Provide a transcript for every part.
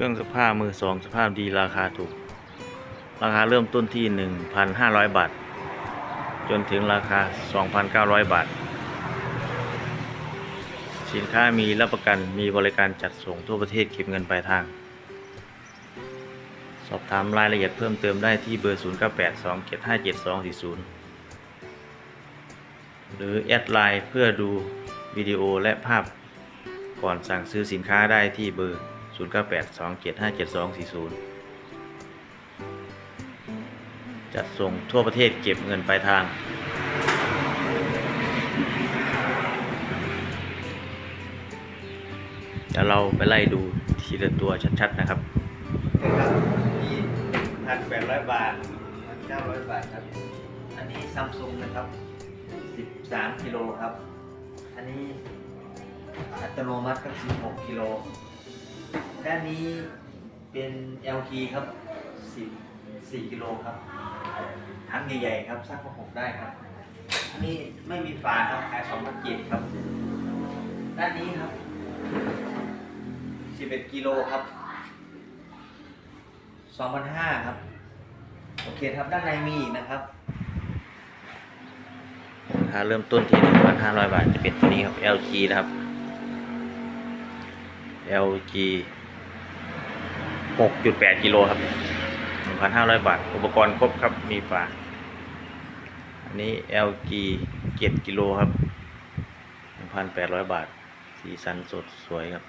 ครื่องสภาพมือสองสภาพดีราคาถูก ราคาเริ่มต้นที่ 1,500 บาท จนถึงราคา 2,900 บาท สินค้ามีรับประกันมีบริการจัดส่งทั่วประเทศเก็บเงินปลายทาง สอบถามรายละเอียดเพิ่มเติมได้ที่เบอร์ 0982757240 หรือแอดไลน์เพื่อดูวิดีโอและภาพก่อนสั่งซื้อสินค้าได้ที่เบอร์ 0982757240จัดส่งทั่วประเทศเก็บเงินปลายทาง เดี๋ยวเราไปไล่ดูทีละตัวชัดๆนะครับนะครับนี่พันแปดร้อยบาทพันเก้าร้อยบาทครับ อันนี้ซัมซุงนะครับสิบสามกิโลครับ อันนี้อัตโนมัติครับสิบหกกิโล ด้านนี้เป็น LG ครับสิบสี่กิโลครับถังใหญ่ๆครับซักผ้าห่มได้ครับ อันนี้ไม่มีฝาครับขายสองพันเจ็ดครับ ด้านนี้ครับสิบเอ็ดกิโลครับสองพันห้าครับ โอเคครับ ด้านในมีอีกนะครับราคาเริ่มต้นที่ 1,500 บาท จะเป็นตัวนี้ครับ LG นะครับ LG 6.8 กิโลครับ 1,500 บาท อุปกรณ์ครบครับ มีฝา อันนี้ LG 7กิโลครับ 1,800 บาท สีสันสดสวยครับ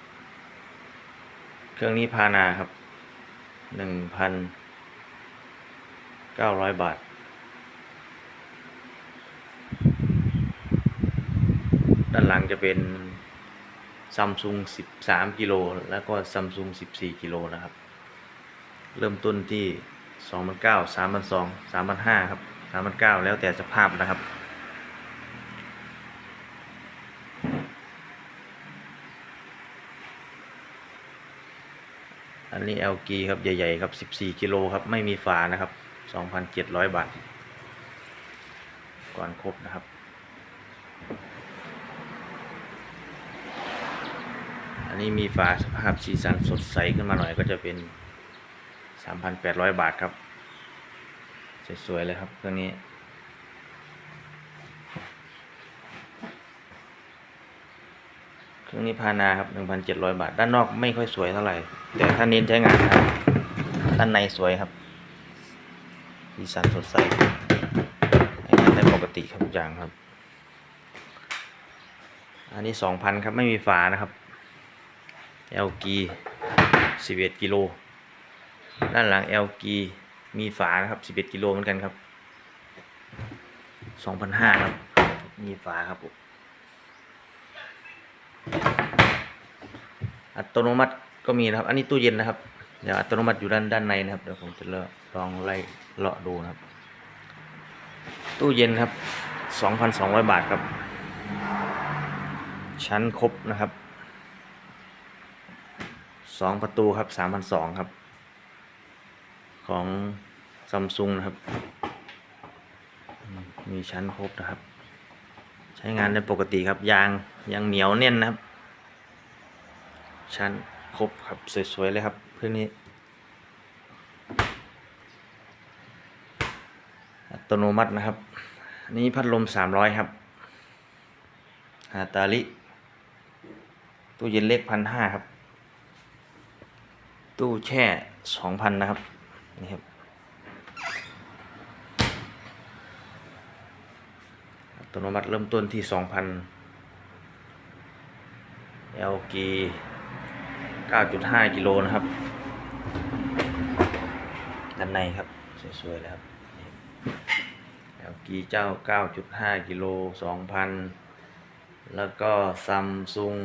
เครื่องนี้พานาครับ 1,900 บาทด้านหลังจะเป็น ซัมซุง13 กิโล แล้วก็ซัมซุง14 กิโลนะครับ เริ่มต้นที่ 2,900 3,200 3,500 ครับ 3,900 แล้วแต่สภาพนะครับ อันนี้ LG ครับ ใหญ่ ๆ ครับ 14 กิโลครับ ไม่มีฝานะครับ 2,700 บาท ก่อนครบนะครับ นี้มีฝาสภาพสีสันสดใสขึ้นมาหน่อยก็จะเป็น 3,800 บาทครับ สวยๆเลยครับเครื่องนี้เครื่องนี้พานาครับ 1,700 บาท ด้านนอกไม่ค่อยสวยเท่าไหร่ แต่ถ้าเน้นใช้งานนะครับด้านในสวยครับสีสันสดใสให้งานได้ปกติครับทุกอย่างครับ อันนี้ 2,000 ครับ ไม่มีฝานะครับ LG 11 กิโล ด้านหลัง LG มีฝานะครับ 11 กิโลเหมือนกันครับ2,500ครับ มีฝาครับผมอัตโนมัติก็มีนะครับ อันนี้ตู้เย็นนะครับ เดี๋ยวอัตโนมัติอยู่ด้านด้านในนะครับ เดี๋ยวผมจะลาะลองไล่เลาะดูนะครับ ตู้เย็นครับ 2,200 บาทครับ ชั้นครบนะครับ สองประตูครับสามพันสองครับ ของซัมซุงนะครับ มีชั้นครบนะครับ ใช้งานได้ปกติครับ ยางยังเหนียวแน่นนะครับ ชั้นครบครับ สวย ๆ เลยครับเพื่อนี้ อัตโนมัตินะครับ นี้พัดลมสามร้อยครับฮาตาลิตู้เย็นเล็กพันห้าครับ ตู้แช่สองพันนะครับนี่ครับอัตโนมัติเริ่มต้นที่สองพัน LG 9.5 กิโลนะครับ ด้านในครับ สวยๆเลยครับนี่ครับ LG เจ้า 9.5 กิโล 2,000 แล้วก็ซัมซุง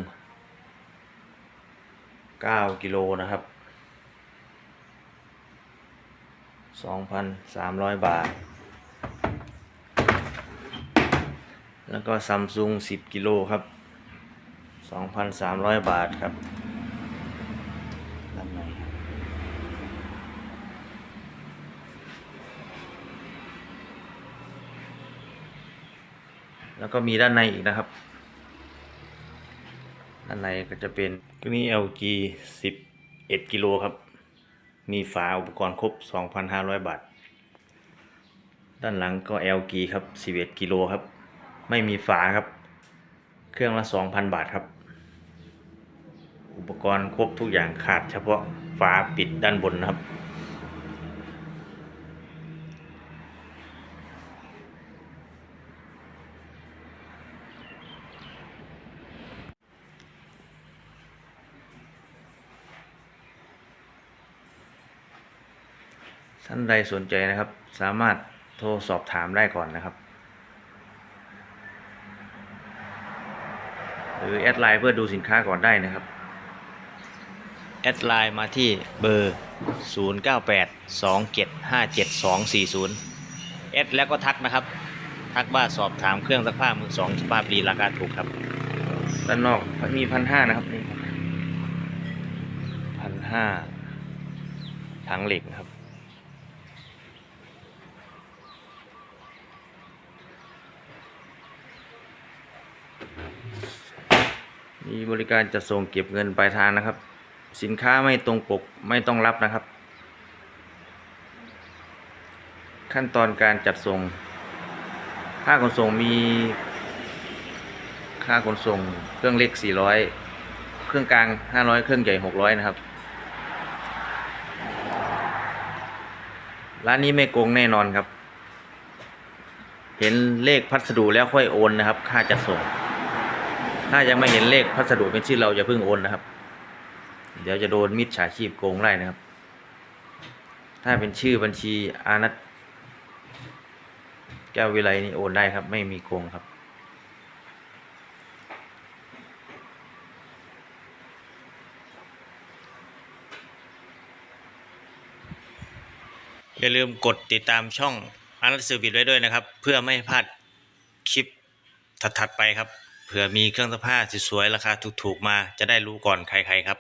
9กิโลนะครับ 2,300 บาท แล้วก็ซัมซุง10 กิโลครับ 2,300 บาทครับด้านในแล้วก็มีด้านในอีกนะครับ ด้านในก็จะเป็นตัวนี้ LG 11 กิโลครับ มีฝาอุปกรณ์ครบ 2,500 บาท ด้านหลังก็ LG ครับ 11 กิโลครับ ไม่มีฝาครับ เครื่องละ 2,000 บาทครับ อุปกรณ์ครบทุกอย่างขาดเฉพาะฝาปิดด้านบนนะครับ ท่านใดสนใจนะครับ สามารถโทรสอบถามได้ก่อนนะครับ หรือแอดไลน์เพื่อดูสินค้าก่อนได้นะครับ แอดไลน์มาที่เบอร์ 0982757240 แอดแล้วก็ทักนะครับ ทักว่าสอบถามเครื่องซักผ้ามือสองสภาพดีราคาถูกครับด้านนอกมีพันห้านะครับนี่พันห้าถังเหล็กนะครับ มีบริการจะส่งเก็บเงินปลายทางนะครับ สินค้าไม่ตรงปกไม่ต้องรับนะครับ ขั้นตอนการจัดส่ง ค่าขนส่งมี ค่าขนส่งเครื่องเล็ก 400 เครื่องกลาง 500 เครื่องใหญ่ 600 นะครับ ร้านนี้ไม่โกงแน่นอนครับ เห็นเลขพัสดุแล้วค่อยโอนนะครับ ค่าจัดส่ง ถ้ายังไม่เห็นเลขพัสดุเป็นชื่อเราอย่าเพิ่งโอนนะครับ เดี๋ยวจะโดนมิจฉาชีพโกงไล่นะครับ ถ้าเป็นชื่อบัญชีอานัทแก้ววิไลนี่โอนได้ครับ ไม่มีโกงครับ อย่าลืมกดติดตามช่องอานัทสืบิดไว้ด้วยนะครับ เพื่อไม่พลาดคลิปถัดๆไปครับ ผื่อมีเครื่องซักผ้าสวยๆราคาถูกๆมาจะได้รู้ก่อนใครๆครับ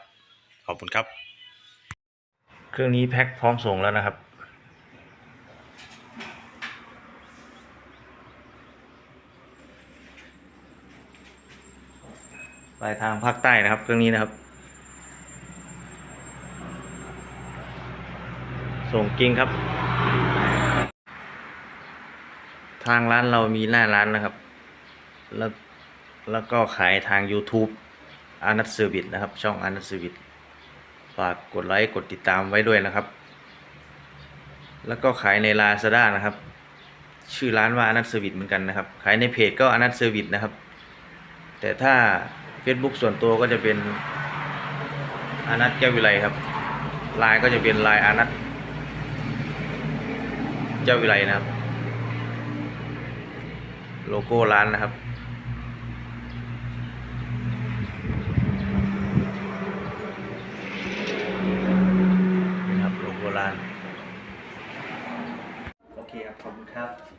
ขอบคุณครับ เครื่องนี้แพ็คพร้อมส่งแล้วนะครับ ปลายทางภาคใต้นะครับ เครื่องนี้นะครับ ส่งจริงครับ ทางร้านเรามีหน้าร้านนะครับ แล้ว แล้วก็ขายทาง YouTube อานัทเซอร์วิสนะครับ ช่องอานัทเซอร์วิสฝากกดไลค์กดติดตามไว้ด้วยนะครับ แล้วก็ขายใน Lazada นะครับ ชื่อร้านว่าอนัทเซอร์วิสเหมือนกันนะครับ ขายในเพจก็อนัทเซอร์วิสนะครับ แต่ถ้า Facebook ส่วนตัวก็จะเป็นอานัทแก้ววิไลครับไลน์ก็จะเป็นไลน์อานัทแก้ววิไลนะครับ โลโก้ร้านนะครับ นี่ครับโลโก้ร้าน โอเคครับ ขอบคุณ ครับ